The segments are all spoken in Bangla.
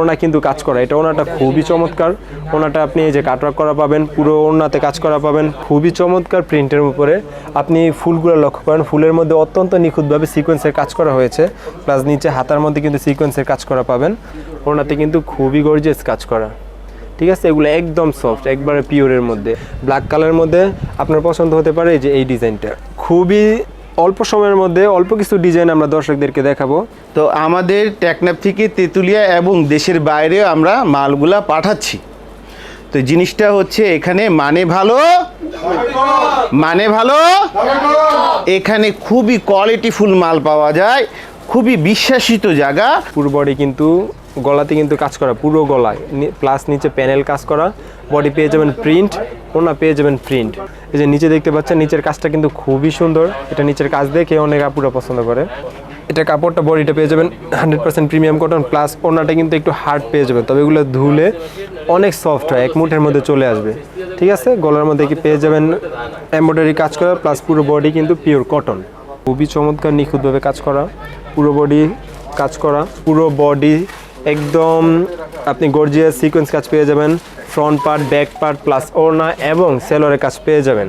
ওনা কিন্তু কাজ করা। এটা ওনাটা খুবই চমৎকার। ওনাটা আপনি এই যে কাটওয়ার্ক করা পাবেন, পুরো ওনাতে কাজ করা পাবেন। খুবই চমৎকার প্রিন্টের উপরে। আপনি ফুলগুলো লক্ষ্য করেন, ফুলের মধ্যে অত্যন্ত নিখুঁতভাবে সিকোয়েন্সের কাজ করা হয়েছে। প্লাস নিচে হাতার মধ্যে কিন্তু সিকোয়েন্সের কাজ করা পাবেন। ওনাতে কিন্তু খুবই গর্জিয়াস কাজ করা। ঠিক আছে? এগুলো একদম সফট একবারে পিওরের মধ্যে। ব্ল্যাক কালারের মধ্যে আপনার পছন্দ হতে পারে যে এই ডিজাইনটা খুবই অল্প সময়ের মধ্যে অল্প কিছু ডিজাইন আমরা দর্শকদেরকে দেখাবো। তো আমাদের টেকনাফ থেকে তেঁতুলিয়া এবং দেশের বাইরে আমরা মালগুলা পাঠাচ্ছি। তো জিনিসটা হচ্ছে এখানে মানে ভালো মানে ভালো এখানে খুবই কোয়ালিটিফুল মাল পাওয়া যায় খুবই বিশ্বাসিত জায়গা। পুরো বডি কিন্তু গলাতে কিন্তু কাজ করা পুরো গলায় প্লাস নিচে প্যানেল কাজ করা। বডি পেয়ে যাবেন প্রিন্ট ওনা পেয়ে যাবেন প্রিন্ট এই যে নিচে দেখতে পাচ্ছেন, নিচের কাজটা কিন্তু খুবই সুন্দর। এটা নিচের কাজ দেখে অনেক আপুরা পছন্দ করে। এটা কাপড়টা বডিটা পেয়ে যাবেন hundred percent premium cotton plus ওনাটা কিন্তু একটু হার্ড পেয়ে যাবেন। তবে এগুলো ধুলে অনেক সফট হয়, এক মুঠের মধ্যে চলে আসবে। ঠিক আছে? গলার মধ্যে কি পেয়ে যাবেন এমব্রয়ডারি কাজ করা প্লাস পুরো বডি কিন্তু পিওর কটন খুবই চমৎকার, নিখুঁতভাবে কাজ করা। পুরো বডি কাজ করা। পুরো বডি একদম আপনি গর্জিয়াস সিকোয়েন্স কাজ পেয়ে যাবেন। Front part back part plus ওড়না এবং সেলরের কাজ পেয়ে যাবেন।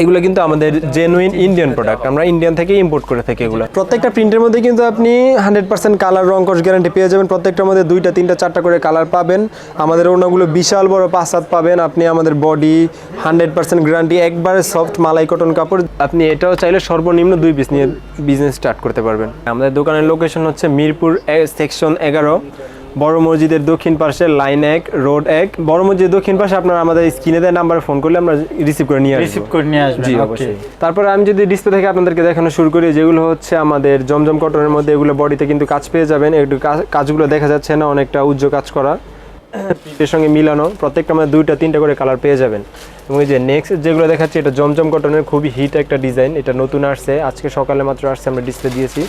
এগুলো কিন্তু আমাদের জেনুইন ইন্ডিয়ান প্রোডাক্ট আমরা ইন্ডিয়ান থেকে ইম্পোর্ট করে থাকি এগুলো। প্রত্যেকটা প্রিন্টের মধ্যে কিন্তু আপনি হান্ড্রেড পার্সেন্ট কালার রং কস গ্যারান্টি পেয়ে যাবেন। প্রত্যেকটার মধ্যে দুইটা, তিনটা, চারটা করে কালার পাবেন। আমাদের ওড়নাগুলো বিশাল বড় পাঁচ হাত পাবেন। আপনি আমাদের বডি হান্ড্রেড পার্সেন্ট গ্যারান্টি একবারে সফট মালাই কটন কাপড়। আপনি এটাও চাইলে সর্বনিম্ন দুই পিস নিয়ে বিজনেস স্টার্ট করতে পারবেন। আমাদের দোকানের লোকেশন হচ্ছে মিরপুর সেকশন এগারো। বড় মসজিদের দক্ষিণ পাশে লাইন এক রোড এক। বড় মসজিদের দক্ষিণ পাশে আপনারা আমাদের স্ক্রিনে দেয় নাম্বারে ফোন করলে আমরা রিসিভ করে নিয়ে রিসিভ করে নিয়ে আসবেন জি অবশ্যই। তারপরে আমি যদি ডিসপ্লে থেকে আপনাদেরকে দেখানো শুরু করি যেগুলো হচ্ছে আমাদের জমজম কটনের মধ্যে এগুলো বডিতে কিন্তু কাজ পেয়ে যাবেন। একটু কাজগুলো দেখা যাচ্ছে না অনেকটা উজ্জ্বল কাজ করা। এর সঙ্গে মিলানো প্রত্যেকটা আমাদের দুইটা তিনটা করে কালার পেয়ে যাবেন। এবং এই যে নেক্সট যেগুলো দেখাচ্ছি এটা জমজম কটনের খুবই হিট একটা ডিজাইন এটা নতুন আসছে। আজকে সকালে মাত্র আসছে আমরা ডিসপ্লে দিয়েছি।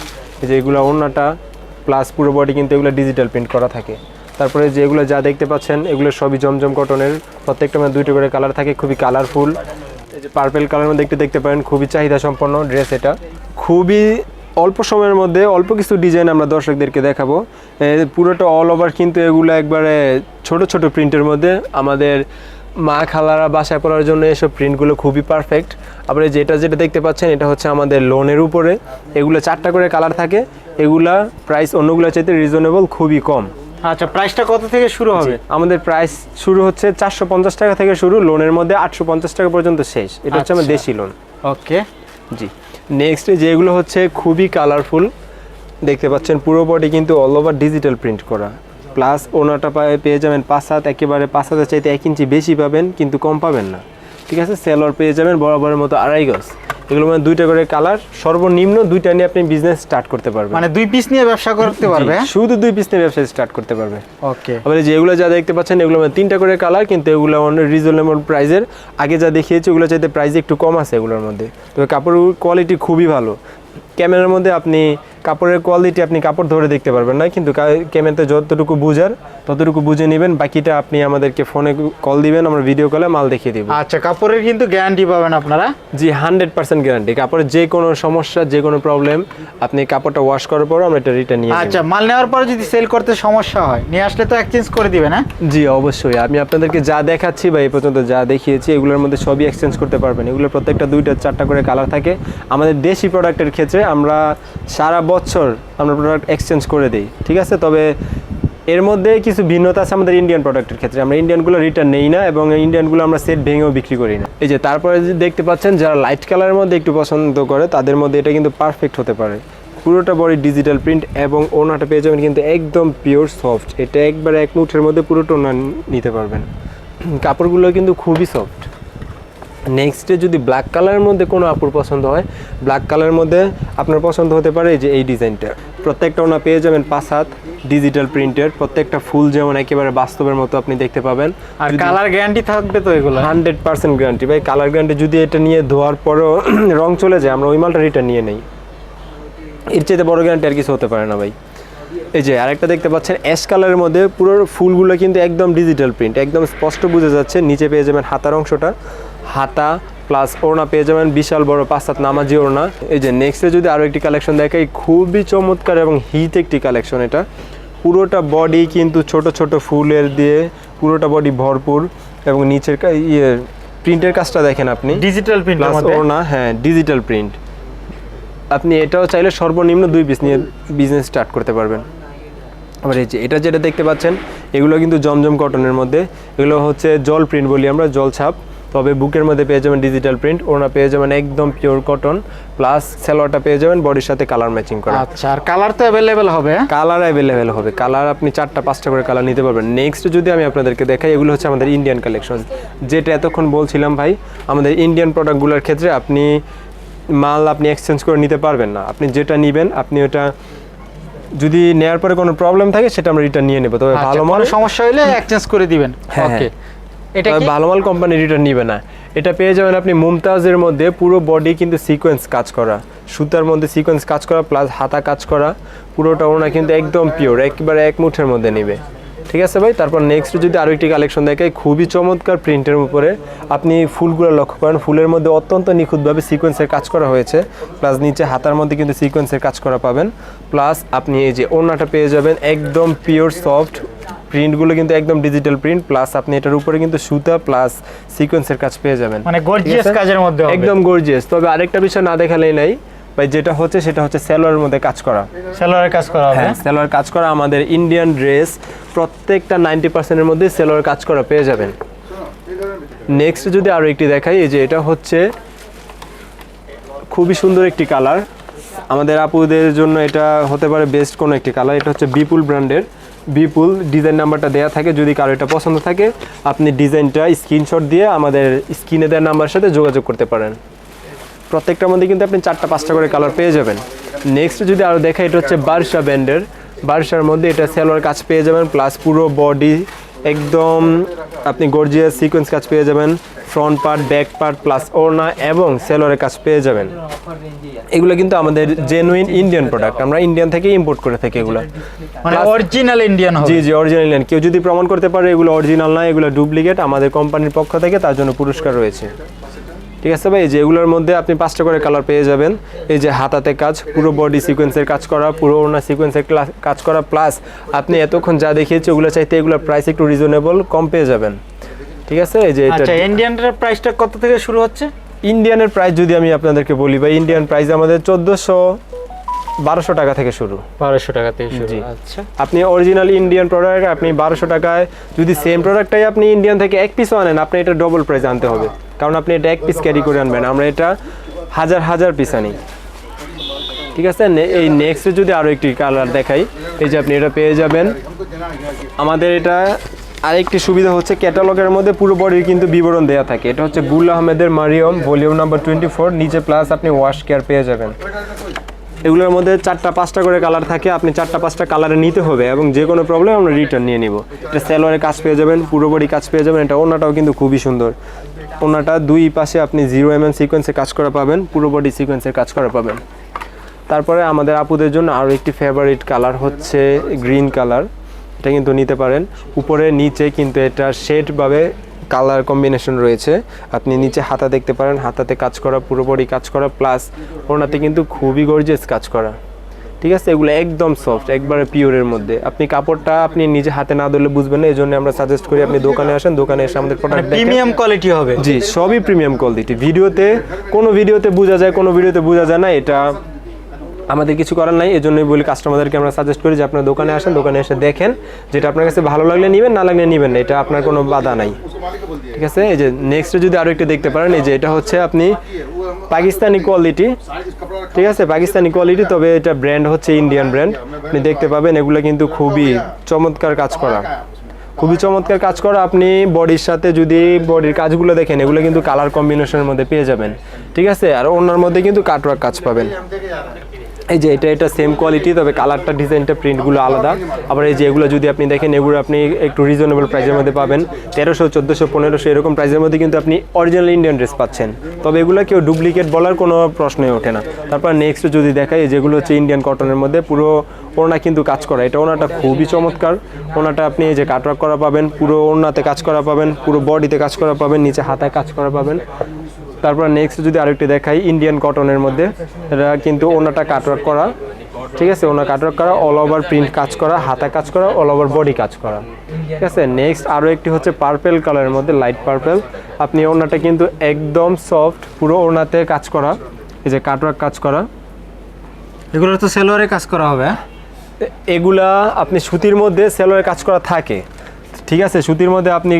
এই যে এগুলো অন্যটা প্লাস পুরো বডি কিন্তু এগুলো ডিজিটাল প্রিন্ট করা থাকে। তারপরে যেগুলো যা দেখতে পাচ্ছেন, এগুলো সবই জমজম কটনের প্রত্যেকটা মানে দুইটা করে কালার থাকে, খুবই কালারফুল এই যে পার্পেল কালার মধ্যে একটু দেখতে পারেন, খুবই চাহিদা সম্পন্ন ড্রেস এটা। খুবই অল্প সময়ের মধ্যে অল্প কিছু ডিজাইন আমরা দর্শকদেরকে দেখাবো। পুরোটা অল ওভার কিন্তু এগুলো একবারে ছোট ছোট প্রিন্টের মধ্যে আমাদের মা খালারা বাসায় পড়ার জন্য এসব প্রিন্টগুলো খুবই পারফেক্ট আবার যেটা যেটা দেখতে পাচ্ছেন, এটা হচ্ছে আমাদের লোনের উপরে। এগুলো চারটা করে কালার থাকে। এগুলা প্রাইস অন্যগুলো চাইতে রিজনেবল খুবই কম। আচ্ছা প্রাইসটা কত থেকে শুরু হবে? আমাদের প্রাইস শুরু হচ্ছে চারশো পঞ্চাশ টাকা থেকে শুরু লোনের মধ্যে আটশো পঞ্চাশ টাকা পর্যন্ত শেষ। এটা হচ্ছে আমার আচ্ছা। দেশি লোন ওকে। জি নেক্সট যেগুলো হচ্ছে খুবই কালারফুল দেখতে পাচ্ছেন পুরো বডি কিন্তু অল ওভার ডিজিটাল প্রিন্ট করা। প্লাস ওনাটা পায়ে পেয়ে যাবেন পাঁচ হাত একেবারে পাঁচ হাতের চাইতে এক ইঞ্চি বেশি পাবেন কিন্তু কম পাবেন না। ঠিক আছে? সেলর পেয়ে যাবেন বরাবরের মতো আড়াই গজ। এগুলো মানে দুইটা করে কালার সর্বনিম্ন দুইটা নিয়ে আপনি বিজনেস স্টার্ট করতে পারবেন। মানে দুই পিস নিয়ে ব্যবসা করতে পারবে? শুধু দুই পিস নিয়ে ব্যবসা স্টার্ট করতে পারবে। ওকে আবার যে এগুলো যা দেখতে পাচ্ছেন এগুলো মানে তিনটা করে কালার কিন্তু এগুলো অনেক রিজনেবল প্রাইজের আগে যা দেখিয়েছি ওগুলো চাইতে প্রাইস একটু কম আছে এগুলোর মধ্যে। তবে কাপড়ের কোয়ালিটি খুবই ভালো। ক্যামেরার মধ্যে আপনি কাপড়ের কোয়ালিটি আপনি কাপড় ধরে দেখতে পারবেন না কিন্তু ক্যামেরাতে যতটুকু বুঝার ততটুকু বুঝে নেবেন বাকিটা আপনি আমাদেরকে ফোনে কল দিবেন আমরা ভিডিও কলে মাল দেখিয়ে দিব। আচ্ছা কাপড়ের কিন্তু গ্যারান্টি পাবেন আপনারা? জি হান্ড্রেড পার্সেন্ট গ্যারান্টি কাপড়ের যে কোনো সমস্যা যে কোনো প্রবলেম আপনি কাপড়টা ওয়াশ করার পর আমরা এটা রিটার্ন নিয়ে আচ্ছা আচ্ছা মাল নেওয়ার পরে যদি সেল করতে সমস্যা হয় নিয়ে আসলে তো এক্সচেঞ্জ করে দিবেন হ্যাঁ? জি অবশ্যই। আমি আপনাদেরকে যা দেখাচ্ছি বা এই পর্যন্ত যা দেখিয়েছি এগুলোর মধ্যে সবই এক্সচেঞ্জ করতে পারবেন। এগুলোর প্রত্যেকটা দুইটা চারটা করে কালার থাকে। আমাদের দেশি প্রোডাক্টের ক্ষেত্রে আমরা সারা বছর আমরা প্রোডাক্ট এক্সচেঞ্জ করে দিই, ঠিক আছে? তবে এর মধ্যে কিছু ভিন্নতা আছে আমাদের ইন্ডিয়ান প্রোডাক্টের ক্ষেত্রে। আমরা ইন্ডিয়ানগুলো রিটার্ন নেই না এবং ইন্ডিয়ানগুলো আমরা সেট ভেঙেও বিক্রি করি না। এই যে তারপরে যে দেখতে পাচ্ছেন, যারা লাইট কালারের মধ্যে একটু পছন্দ করে, তাদের মধ্যে এটা কিন্তু পারফেক্ট হতে পারে। পুরোটা বডি ডিজিটাল প্রিন্ট এবং ওনাটা পেয়ে যাবেন কিন্তু একদম পিওর সফট এটা একবারে এক মুঠের মধ্যে পুরোটা ওনা নিতে পারবেন। কাপড়গুলো কিন্তু খুবই সফট নেক্সটে যদি ব্ল্যাক কালারের মধ্যে কোনো আপুর পছন্দ হয় ব্ল্যাক কালারের মধ্যে আপনার পছন্দ হতে পারে এই যে এই ডিজাইনটা। প্রত্যেকটা ওনা পেয়ে যাবেন পাঁচ হাত ডিজিটাল প্রিন্টের প্রত্যেকটা ফুল যেমন একেবারে বাস্তবের মতো আপনি দেখতে পাবেন। আর কালার গ্যারান্টি থাকবে তো এগুলো? হান্ড্রেড পার্সেন্ট গ্যারান্টি ভাই কালার গ্যারান্টি যদি এটা নিয়ে ধোয়ার পরেও রং চলে যায় আমরা ওই মালটা রিটার্ন নিয়ে নেই। এর চাইতে বড় গ্যারান্টি আর কিছু হতে পারে না ভাই। এই যে আরেকটা দেখতে পাচ্ছেন অ্যাশ কালারের মধ্যে পুরো ফুলগুলো কিন্তু একদম ডিজিটাল প্রিন্ট একদম স্পষ্ট বুঝে যাচ্ছে নিচে পেয়ে যাবেন হাতার অংশটা। হাতা প্লাস ওড়না পেয়ে যাবেন বিশাল বড় পাঁচ সাত নামাজি ওড়না। এই যে নেক্সটে যদি আরও একটি কালেকশন দেখাই খুবই চমৎকার এবং হিট একটি কালেকশন এটা। পুরোটা বডি কিন্তু ছোট ছোট ফুলের দিয়ে পুরোটা বডি ভরপুর এবং নিচের কা- ইয়ে প্রিন্টের কাজটা দেখেন আপনি। ডিজিটাল প্রিন্ট ওড়না হ্যাঁ ডিজিটাল প্রিন্ট আপনি এটাও চাইলে সর্বনিম্ন দুই পিস নিয়ে বিজনেস স্টার্ট করতে পারবেন। আবার এই যে এটা যেটা দেখতে পাচ্ছেন এগুলো কিন্তু জমজম কটনের মধ্যে। এগুলো হচ্ছে জল প্রিন্ট বলি আমরা জল ছাপ। তবে বুকের মধ্যে পেয়ে যাবেন ডিজিটাল প্রিন্ট ওনা পেয়ে যাবেন একদম পিওর কটন প্লাস সেলোয়ারটা পেয়ে যাবেন বডির সাথে কালার ম্যাচিং করা। আচ্ছা আর কালার তো অ্যাভেলেবেল হবে হ্যাঁ? কালার অ্যাভেলেবেল হবে। কালার আপনি চারটা পাঁচটা করে কালার নিতে পারবেন। নেক্সট যদি আমি আপনাদেরকে দেখাই এগুলো হচ্ছে আমাদের ইন্ডিয়ান কালেকশন যেটা এতক্ষণ বলছিলাম ভাই আমাদের ইন্ডিয়ান প্রোডাক্টগুলোর ক্ষেত্রে আপনি মাল আপনি এক্সচেঞ্জ করে নিতে পারবেন না। আপনি যেটা নেবেন আপনি ওটা যদি নেওয়ার পরে কোনো প্রবলেম থাকে সেটা আমরা রিটার্ন নিয়ে নেব। তবে আচ্ছা, ভালো কোনো সমস্যা হলে এক্সচেঞ্জ করে দিবেন। হ্যাঁ, ওকে হ্যাঁ। এটা ভালো মাল কোম্পানি রিটার্ন নিবে না। এটা পেয়ে যাবেন আপনি মুমতাজের মধ্যে পুরো বডি কিন্তু সিকোয়েন্স কাজ করা। সুতার মধ্যে সিকোয়েন্স কাজ করা প্লাস হাতা কাজ করা। পুরোটা ওনা কিন্তু একদম পিওর একবারে এক মুঠের মধ্যে নিবে। ঠিক আছে ভাই? তারপর নেক্সট যদি আরও একটি কালেকশন দেখাই খুবই চমৎকার প্রিন্টের উপরে। আপনি ফুলগুলো লক্ষ্য করেন ফুলের মধ্যে অত্যন্ত নিখুঁতভাবে সিকোয়েন্সের কাজ করা হয়েছে। প্লাস নিচে হাতার মধ্যে কিন্তু সিকোয়েন্সের কাজ করা পাবেন। প্লাস আপনি এই যে ওড়নাটা পেয়ে যাবেন একদম পিওর সফট প্রিন্টগুলো কিন্তু একদম ডিজিটাল প্রিন্ট প্লাস আপনি এটার উপরে কিন্তু সুতা প্লাস সিকোয়েন্সের কাজ পেয়ে যাবেন। মানে গর্জিয়াস কাজের মধ্যে একদম গর্জিয়াস তবে আরেকটা বিষয় না দেখালেই নাই ভাই যেটা হচ্ছে সেটা হচ্ছে সেলোয়ারের মধ্যে কাজ করা। সেলোয়ারের কাজ করা হবে। হ্যাঁ সেলোয়ার কাজ করা আমাদের ইন্ডিয়ান ড্রেস প্রত্যেকটা নাইনটি পার্সেন্টের মধ্যে সেলোয়ার কাজ করা পেয়ে যাবেন। নেক্সট যদি আরও একটি দেখাই এই যে এটা হচ্ছে খুবই সুন্দর একটি কালার আমাদের আপুদের জন্য এটা হতে পারে বেস্ট কোনো একটি কালার এটা হচ্ছে বিপুল ব্র্যান্ডের বিপুল ডিজাইন নাম্বারটা দেওয়া থাকে। যদি কারও এটা পছন্দ থাকে, আপনি ডিজাইনটা স্ক্রিনশট দিয়ে আমাদের স্ক্রিনে দেওয়ার নাম্বারের সাথে যোগাযোগ করতে পারেন। প্রত্যেকটার মধ্যে কিন্তু আপনি চারটা, পাঁচটা করে কালার পেয়ে যাবেন। নেক্সট যদি আরও দেখা এটা হচ্ছে বার্সা ব্যান্ডের বার্সার মধ্যে এটা সেলোয়ার কাজ পেয়ে যাবেন প্লাস পুরো বডি একদম আপনি গর্জিয়াস সিকোয়েন্স কাজ পেয়ে যাবেন। Front part back part plus ওড়না এবং সেলোয়ারের কাজ পেয়ে যাবেন। এগুলো কিন্তু আমাদের জেনুইন ইন্ডিয়ান প্রোডাক্ট আমরা ইন্ডিয়ান থেকে ইম্পোর্ট করে থাকি এগুলো। মানে অরিজিনাল ইন্ডিয়ান হবে। জি জি অরিজিনাল ইন্ডিয়ান কেউ যদি প্রমাণ করতে পারে এগুলো অরিজিনাল না এগুলো ডুপ্লিকেট আমাদের কোম্পানির পক্ষ থেকে তার জন্য পুরস্কার রয়েছে। ঠিক আছে ভাই? এই যে এগুলোর মধ্যে আপনি পাঁচটা করে কালার পেয়ে যাবেন। এই যে হাতাতে কাজ পুরো বডি সিকোয়েন্সের কাজ করা পুরো ওনার সিকোয়েন্সের কাজ করা প্লাস আপনি এতক্ষণ যা দেখিয়েছি ওগুলো চাইতে এগুলোর প্রাইস একটু রিজনেবল কম পেয়ে যাবেন। ঠিক আছে? এই যে আচ্ছা ইন্ডিয়ানটার প্রাইসটা কত থেকে শুরু হচ্ছে? ইন্ডিয়ানের প্রাইস যদি আমি আপনাদেরকে বলি ভাই ইন্ডিয়ান প্রাইস আমাদের চোদ্দোশো বারোশো টাকা থেকে শুরু। বারোশো টাকা থেকে শুরু। আচ্ছা। আপনি অরিজিনাল ইন্ডিয়ান প্রোডাক্ট আপনি বারোশো টাকায় যদি সেম প্রোডাক্টটাই আপনি ইন্ডিয়ান থেকে এক পিসও আনেন আপনি এটা ডবল প্রাইস আনতে হবে। কারণ আপনি এটা এক পিস ক্যারি করে আনবেন। আমরা এটা হাজার হাজার পিস আনি। ঠিক আছে? এই নেক্সট যদি আরও একটি কালার দেখাই, এই যে আপনি এটা পেয়ে যাবেন। আমাদের এটা আরেকটি সুবিধা হচ্ছে ক্যাটালগের মধ্যে পুরো বডির কিন্তু বিবরণ দেওয়া থাকে। এটা হচ্ছে গুল আহমেদের Mariyam volume number twenty four নিচে প্লাস আপনি ওয়াশ কেয়ার পেয়ে যাবেন। এগুলোর মধ্যে চারটা পাঁচটা করে কালার থাকে। আপনি চারটা পাঁচটা কালারে নিতে হবে এবং যে কোনো প্রবলেম আমরা রিটার্ন নিয়ে নিব। এটা সেলোয়ারের কাজ পেয়ে যাবেন, পুরো বডি কাজ পেয়ে যাবেন। এটা ওনাটাও কিন্তু খুবই সুন্দর। ওনাটা দুই পাশে আপনি জিরো এম এম সিকোয়েন্সে কাজ করা পাবেন, পুরো বডি সিকোয়েন্সের কাজ করা পাবেন। তারপরে আমাদের আপুদের জন্য আরও একটি ফেভারিট কালার হচ্ছে গ্রিন কালার এটা কিন্তু নিতে পারেন। উপরে, নিচে কিন্তু এটা শেডভাবে কালার কম্বিনেশন রয়েছে। আপনি নিচে হাতা দেখতে পারেন, হাতাতে কাজ করা, পুরো বডি কাজ করা প্লাস ওনাতে কিন্তু খুবই গর্জিয়াস কাজ করা। ঠিক আছে? এগুলো একদম সফট একবারে পিওরের মধ্যে। আপনি কাপড়টা আপনি নিজে হাতে না ধরলে বুঝবেন না এই জন্য আমরা সাজেস্ট করি আপনি দোকানে আসেন দোকানে এসে আমাদের প্রোডাক্ট প্রিমিয়াম কোয়ালিটি হবে। জি সবই প্রিমিয়াম কোয়ালিটি ভিডিওতে কোনো ভিডিওতে বোঝা যায় কোনো ভিডিওতে বোঝা যায় না এটা আমাদের কিছু করার নাই এই জন্যই বলি কাস্টমারদেরকে আমরা সাজেস্ট করি যে আপনার দোকানে আসেন দোকানে এসে দেখেন যেটা আপনার কাছে ভালো লাগলে নেবেন না লাগলে নেবেন না এটা আপনার কোনো বাধা নাই। ঠিক আছে? এই যে নেক্সট যদি আরও একটু দেখতে পারেন এই যে এটা হচ্ছে আপনি পাকিস্তানি কোয়ালিটি ঠিক আছে, পাকিস্তানি কোয়ালিটি তবে এটা ব্র্যান্ড হচ্ছে ইন্ডিয়ান ব্র্যান্ড আপনি দেখতে পাবেন, এগুলো কিন্তু খুবই চমৎকার কাজ করা। খুবই চমৎকার কাজ করা, আপনি বডির সাথে যদি বডির কাজগুলো দেখেন, এগুলো কিন্তু কালার কম্বিনেশনের মধ্যে পেয়ে যাবেন। ঠিক আছে, আর ওনার মধ্যে কিন্তু কাটওয়ার্ক কাজ পাবেন। এই যে এটা এটা সেম কোয়ালিটি তবে কালারটা ডিজাইনটা প্রিন্টগুলো আলাদা। আবার এই যে এগুলো যদি আপনি দেখেন, এগুলো আপনি একটু রিজনেবল প্রাইসের মধ্যে পাবেন। তেরোশো, চোদ্দোশো, পনেরোশো, এরকম প্রাইসের মধ্যে কিন্তু আপনি অরিজিনাল ইন্ডিয়ান ড্রেস পাচ্ছেন। তবে এগুলো কেউ ডুপ্লিকেট বলার কোনো প্রশ্নই ওঠে না। তারপর নেক্সট যদি দেখাই যেগুলো হচ্ছে ইন্ডিয়ান কটনের মধ্যে, পুরো ওড়না কিন্তু কাজ করা। এটা ওনাটা খুবই চমৎকার। ওনাটা আপনি এই যে কাটওয়ার্ক করা পাবেন, পুরো ওড়নাতে কাজ করা পাবেন, পুরো বডিতে কাজ করা পাবেন, নিচে হাতায় কাজ করা পাবেন। তারপর নেক্সট যদি আরেকটি দেখাই ইন্ডিয়ান কটনের মধ্যে এটা কিন্তু ওনাটা কাটওয়ার্ক করা। ঠিক আছে, ওনার কাটওয়ার্ক করা অল ওভার প্রিন্ট কাজ করা, হাতা কাজ করা অল ওভার বডি কাজ করা। ঠিক আছে নেক্সট আরও একটি হচ্ছে পার্পেল কালারের মধ্যে লাইট পার্পেল আপনি ওনাটা কিন্তু একদম সফট পুরো ওনাতে কাজ করা। এই যে কাটওয়ার্ক কাজ করা। এগুলো তো সেলোয়ারে কাজ করা হবে হ্যাঁ? এগুলা আপনি সুতির মধ্যে সেলোয়ারে কাজ করা থাকে। ঠিক আছে সুতির মধ্যে আপনি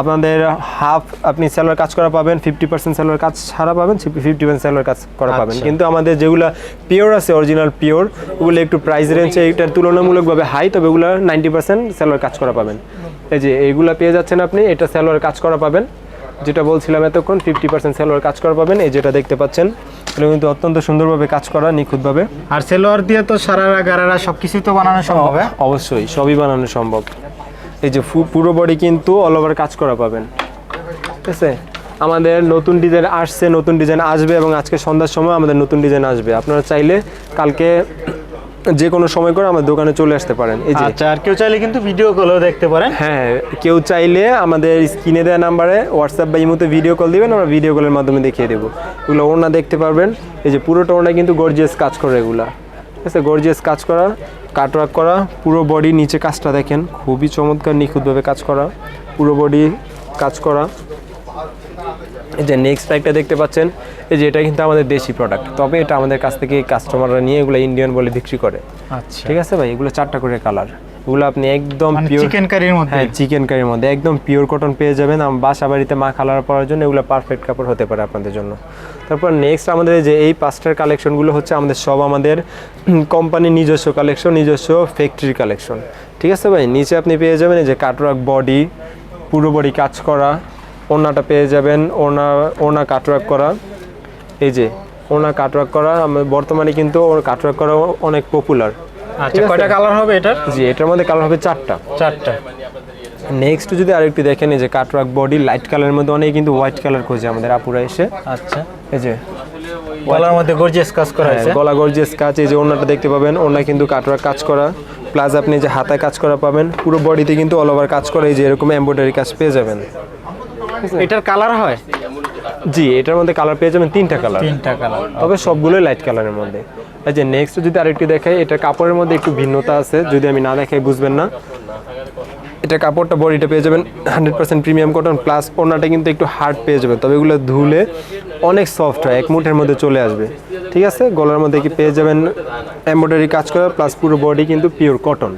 আপনাদের হাফ আপনি সেলোয়ার কাজ করা পাবেন ফিফটি পার্সেন্ট সেলোয়ার কাজ ছাড়া পাবেন ফিফটি পার্সেন্ট সেলোয়ার কাজ করা পাবেন। আচ্ছা। কিন্তু আমাদের যেগুলো পিওর আছে অরিজিনাল পিওর ওগুলো একটু প্রাইস রেঞ্জ এইটার তুলনামূলকভাবে হাই তবে ওগুলো নাইনটি পার্সেন্ট সেলোয়ার কাজ করা পাবেন। এই যে এইগুলা পেয়ে যাচ্ছেন আপনি এটা সেলোয়ার কাজ করা পাবেন। যেটা বলছিলাম এতক্ষণ ফিফটি পার্সেন্ট সেলোয়ার কাজ করা পাবেন এই যেটা দেখতে পাচ্ছেন এটা কিন্তু অত্যন্ত সুন্দরভাবে কাজ করা নিখুঁতভাবে। আর সেলোয়ার দিয়ে তো সারারা গারারা সব কিছুই তো বানানো সম্ভব হ্যাঁ? অবশ্যই সবই বানানো সম্ভব। এই যে পুরো বডি কিন্তু অল ওভার কাজ করা পাবেন। ঠিক আছে? আমাদের নতুন ডিজাইন আসছে নতুন ডিজাইন আসবে এবং আজকে সন্ধ্যার সময় আমাদের নতুন ডিজাইন আসবে। আপনারা চাইলে কালকে যে কোনো সময় করে আমাদের দোকানে চলে আসতে পারেন। এই যে আচ্ছা আর কেউ চাইলে কিন্তু ভিডিও কলও দেখতে পারেন। হ্যাঁ কেউ চাইলে আমাদের স্ক্রিনে দেওয়া নাম্বারে হোয়াটসঅ্যাপ বা ইমোতে ভিডিও কল দিবেন আমরা ভিডিও কলের মাধ্যমে দেখিয়ে দেবো। এগুলো ওড়না দেখতে পারবেন। এই যে পুরোটা ওড়না কিন্তু গর্জিয়াস কাজ করে এগুলা। আছে গর্জিয়াস কাজ করা কাটওয়ার্ক করা পুরো বডি নিচে কাজটা দেখেন খুবই চমৎকার নিখুঁতভাবে কাজ করা পুরো বডি কাজ করা। এই যে নেক্সট একটা দেখতে পাচ্ছেন এই যে এটা কিন্তু আমাদের দেশি প্রোডাক্ট তবে এটা আমাদের কাছ থেকে কাস্টমাররা নিয়ে এগুলো ইন্ডিয়ান বলে বিক্রি করে। আচ্ছা। ঠিক আছে ভাই? এগুলো চারটা করে কালার এগুলো আপনি একদম পিওর চিকেন কারির মধ্যে? হ্যাঁ চিকেন কারির মধ্যে। একদম পিওর কটন পেয়ে যাবেন। আম বাসা বাড়িতে মা খালার পরার জন্য এগুলো পারফেক্ট কাপড় হতে পারে আপনাদের জন্য। তারপর নেক্সট আমাদের যে এই পাঁচটার কালেকশনগুলো হচ্ছে আমাদের সব আমাদের কোম্পানির নিজস্ব কালেকশন নিজস্ব ফ্যাক্টরি কালেকশন ঠিক আছে ভাই? নিচে আপনি পেয়ে যাবেন এই যে কাটওয়ার্ক বডি পুরো বডি কাজ করা। ওনাটা পেয়ে যাবেন ওনা ওনা কাটওয়ার্ক করা। এই যে ওনা কাটওয়ার্ক করা। আমরা বর্তমানে কিন্তু ওর কাটওয়ার্ক করা অনেক পপুলার আচ্ছা কয়টা কালার হবে এটার? জি এটার মধ্যে কালার হবে চারটা। চারটা। নেক্সট যদি আরেকটু দেখেন এই যে কাটওয়ার্ক বডি লাইট কালারের মধ্যে অনেকে কিন্তু হোয়াইট কালার খোঁজে আমাদের আপুরা এসে। আচ্ছা। এই যে গলার মধ্যে গর্জিয়াস কাজ করা হ্যাঁ, হয়েছে। গলা গর্জিয়াস কাজ এই যে ওনাটা দেখতে পাবেন ওনা কিন্তু কাটওয়ার্ক কাজ করা। প্লাস আপনি যে হাতায় কাজ করা পাবেন পুরো বডিতে কিন্তু অল ওভার কাজ করা এই যে এরকম এমব্রয়ডারি কাজ পেয়ে যাবেন। এটার কালার হয়? জি এটার মধ্যে কালার পেয়ে যাবেন তিনটা কালার তিনটা কালার তবে সবগুলোই লাইট কালারের মধ্যে। এই যে নেক্সট যদি আরেকটি দেখাই এটা কাপড়ের মধ্যে একটু ভিন্নতা আছে যদি আমি না দেখাই বুঝবেন না। এটা কাপড়টা বডিটা পেয়ে যাবেন hundred percent premium cotton plus ওনাটা কিন্তু একটু হার্ড পেয়ে যাবেন। তবে এগুলো ধুলে অনেক সফট হয় এক মুঠের মধ্যে চলে আসবে। ঠিক আছে? গলার মধ্যে কি পেয়ে যাবেন এমব্রয়ডারি কাজ করা প্লাস পুরো বডি কিন্তু পিওর কটন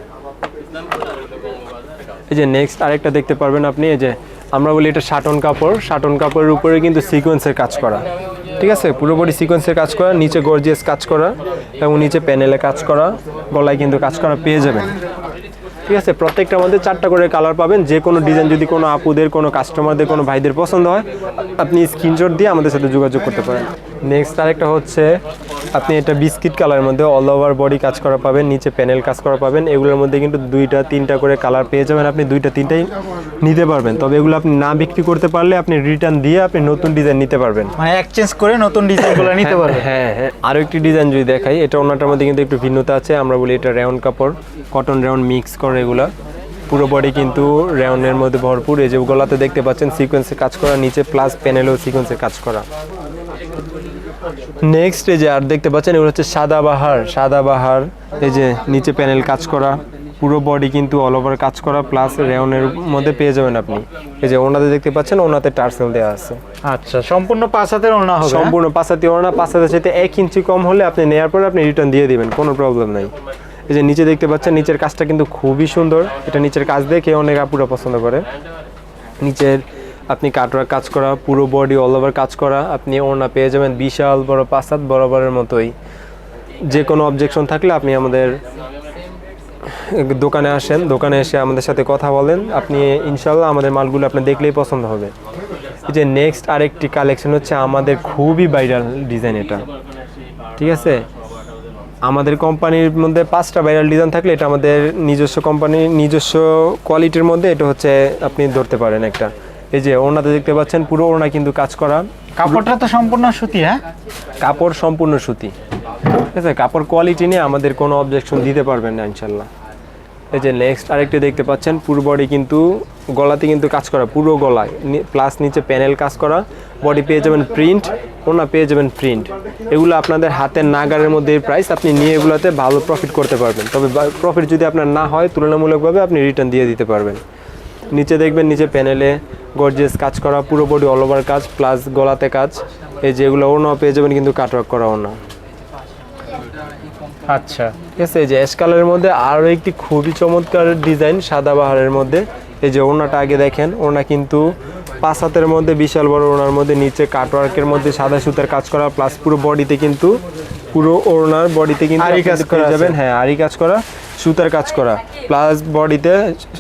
এই যে নেক্সট আরেকটা দেখতে পারবেন আপনি এই যে আমরা বলি এটা শাটন কাপড়। শাটন কাপড়ের উপরে কিন্তু সিকোয়েন্সের কাজ করা। ঠিক আছে? পুরোপুরি সিকোয়েন্সের কাজ করা, নিচে গর্জিয়াস কাজ করা এবং নিচে প্যানেলে কাজ করা, গলায় কিন্তু কাজ করা পেয়ে যাবেন। ঠিক আছে? প্রত্যেকটার মধ্যে চারটা করে কালার পাবেন। যে কোনো ডিজাইন যদি কোনো আপুদের, কোনো কাস্টমারদের কোনো ভাইদের পছন্দ হয়, আপনি স্ক্রিনশট দিয়ে আমাদের সাথে যোগাযোগ করতে পারেন। নেক্সট আরেকটা হচ্ছে আপনি এটা বিস্কিট কালারের মধ্যে অল ওভার বডি কাজ করা পাবেন নিচে প্যানেল কাজ করা পাবেন এগুলোর মধ্যে কিন্তু দুইটা তিনটা করে কালার পেয়ে যাবেন আপনি দুইটা তিনটাই নিতে পারবেন। তবে এগুলো আপনি না বিক্রি করতে পারলে আপনি রিটার্ন দিয়ে আপনি নতুন ডিজাইন নিতে পারবেন। মানে এক্সচেঞ্জ করে নতুন ডিজাইনগুলো নিতে পারবে হ্যাঁ হ্যাঁ। আরও একটি ডিজাইন যদি দেখাই এটা ওনাটার মধ্যে কিন্তু একটু ভিন্নতা আছে আমরা বলি এটা রেয়ন কাপড় কটন রেয়ন মিক্স করে এগুলা। পুরো বডি কিন্তু রেয়নের মধ্যে ভরপুর এই যে গলাতে দেখতে পাচ্ছেন সিকোয়েন্সের কাজ করা নিচে প্লাস প্যানেলেও সিকোয়েন্সের কাজ করা। নেক্সট এই যে আর দেখতে পাচ্ছেন এগুলো হচ্ছে সাদা বাহার। সাদা বাহার এই যে নিচে প্যানেল কাজ করা পুরো বডি কিন্তু অল ওভার কাজ করা প্লাস রেওনের মধ্যে পেয়ে যাবেন আপনি। এই যে ওনাতে দেখতে পাচ্ছেন ওনাতে টার্সেল দেওয়া আছে। আচ্ছা সম্পূর্ণ পাঁচ হাতের ওড়না হবে হ্যাঁ? সম্পূর্ণ পাঁচাতি ওড়না পাঁচাতের সাথে এক ইঞ্চি কম হলে আপনি নেওয়ার পরে আপনি রিটার্ন দিয়ে দিবেন কোনো প্রবলেম নাই। এই যে নিচে দেখতে পাচ্ছেন নিচের কাজটা কিন্তু খুবই সুন্দর। এটা নিচের কাজ দেখে অনেক আপুরা পছন্দ করে। নিচের আপনি কাটরা কাজ করা, পুরো বডি অল ওভার কাজ করা, আপনি ওড়না পেয়ে যাবেন বিশাল বড় পাঁচাত বরাবরের মতোই। যে কোনো অবজেকশন থাকলে আপনি আমাদের দোকানে আসেন, দোকানে এসে আমাদের সাথে কথা বলেন। আপনি ইনশাল্লাহ আমাদের মালগুলো আপনি দেখলেই পছন্দ হবে। যে নেক্সট আরেকটি কালেকশন হচ্ছে আমাদের খুবই ভাইরাল ডিজাইন এটা। ঠিক আছে? আমাদের কোম্পানির মধ্যে পাঁচটা ভাইরাল ডিজাইন থাকলে এটা আমাদের নিজস্ব কোম্পানির নিজস্ব কোয়ালিটির মধ্যে এটা হচ্ছে আপনি ধরতে পারেন একটা। এই যে ওনাতে দেখতে পাচ্ছেন পুরো ওনা কিন্তু কাজ করা। কাপড়টা তো সম্পূর্ণ সুতি হ্যাঁ? কাপড় সম্পূর্ণ সুতি। ঠিক আছে কাপড় কোয়ালিটি নিয়ে আমাদের কোনো অবজেকশন দিতে পারবেন না ইনশাল্লাহ। এই যে নেক্সট আরেকটি দেখতে পাচ্ছেন পুরো বডি কিন্তু গলাতে কিন্তু কাজ করা পুরো গলায় প্লাস নিচে প্যানেল কাজ করা। বডি পেয়ে যাবেন প্রিন্ট ওনা পেয়ে যাবেন প্রিন্ট এগুলো আপনাদের হাতের নাগারের মধ্যে প্রাইস আপনি নিয়ে এগুলোতে ভালো প্রফিট করতে পারবেন। তবে প্রফিট যদি আপনার না হয় তুলনামূলকভাবে আপনি রিটার্ন দিয়ে দিতে পারবেন। নিচে দেখবেন নিচে প্যানেলে গর্জিয়াস কাজ করা পুরো বডি অল ওভার কাজ প্লাস গলাতে কাজ। এই যেগুলো ওনাও পেয়ে যাবেন কিন্তু কাটওয়ার্ক করা ওনা আচ্ছা। ঠিক আছে এই যে অ্যাশ কালারের মধ্যে আরও একটি খুবই চমৎকার ডিজাইন সাদা বাহারের মধ্যে। এই যে ওনাটা আগে দেখেন ওনা কিন্তু পাঁচ হাতের মধ্যে বিশাল বড় ওনার মধ্যে নিচে কাটওয়ার্কের মধ্যে সাদা সুতার কাজ করা প্লাস পুরো বডিতে কিন্তু পুরো ওড়নার বডিতে কিন্তু আরি কাজ করা। যাবেন। হ্যাঁ আরি কাজ করা। সুতার কাজ করা। প্লাস বডিতে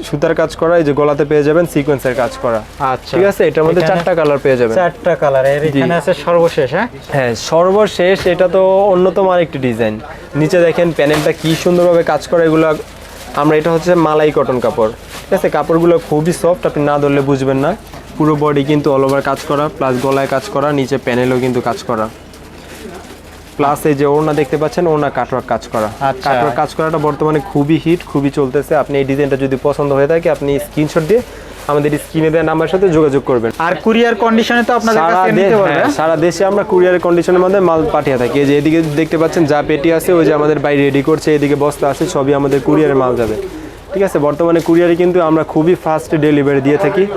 সুতার কাজ করা এই যে গলাতে পেয়ে যাবেন সিকোয়েন্সের কাজ করা। আচ্ছা। ঠিক আছে? এটার মধ্যে চারটা কালার পেয়ে যাবেন। চারটা কালারের এখানে আছে সর্বশেষ হ্যাঁ? হ্যাঁ সর্বশেষ এটা তো অন্যতম আরেকটি ডিজাইন নিচে দেখেন প্যানেলটা কি সুন্দরভাবে কাজ করে এগুলো আমরা এটা হচ্ছে মালাই কটন কাপড়। ঠিক আছে? কাপড়গুলো খুবই সফট আপনি না ধরলে বুঝবেন না। পুরো বডি কিন্তু অল ওভার কাজ করা প্লাস গলায় কাজ করা নিচে প্যানেলও কিন্তু কাজ করা। প্লাস এই যে ওড়না দেখতে পাচ্ছেন ওড়না কাটওয়ার্ক কাজ করা। আচ্ছা। কাটওয়ার্ক কাজ করাটা বর্তমানে খুবই হিট খুবই চলতেছে। আপনি এই ডিজাইনটা যদি পছন্দ হয়ে থাকে আপনি স্ক্রিনশট দিয়ে আমাদের স্ক্রিনে দেওয়া নাম্বার সাথে যোগাযোগ করবেন। আর কুরিয়ার কন্ডিশনে তো আপনাদের সারা কাছে নিতে হ্যাঁ, সারা দেশে আমরা কুরিয়ারের কন্ডিশনের মধ্যে মাল পাঠিয়ে থাকি। এই যে এদিকে দেখতে পাচ্ছেন যা পেটি আছে ওই যে আমাদের বাইরে রেডি করছে এদিকে বস্তা আছে সবই আমাদের কুরিয়ারে মাল যাবে। ঠিক আছে বর্তমানে কুরিয়ারে কিন্তু আমরা খুবই ফাস্ট ডেলিভারি দিয়ে থাকি।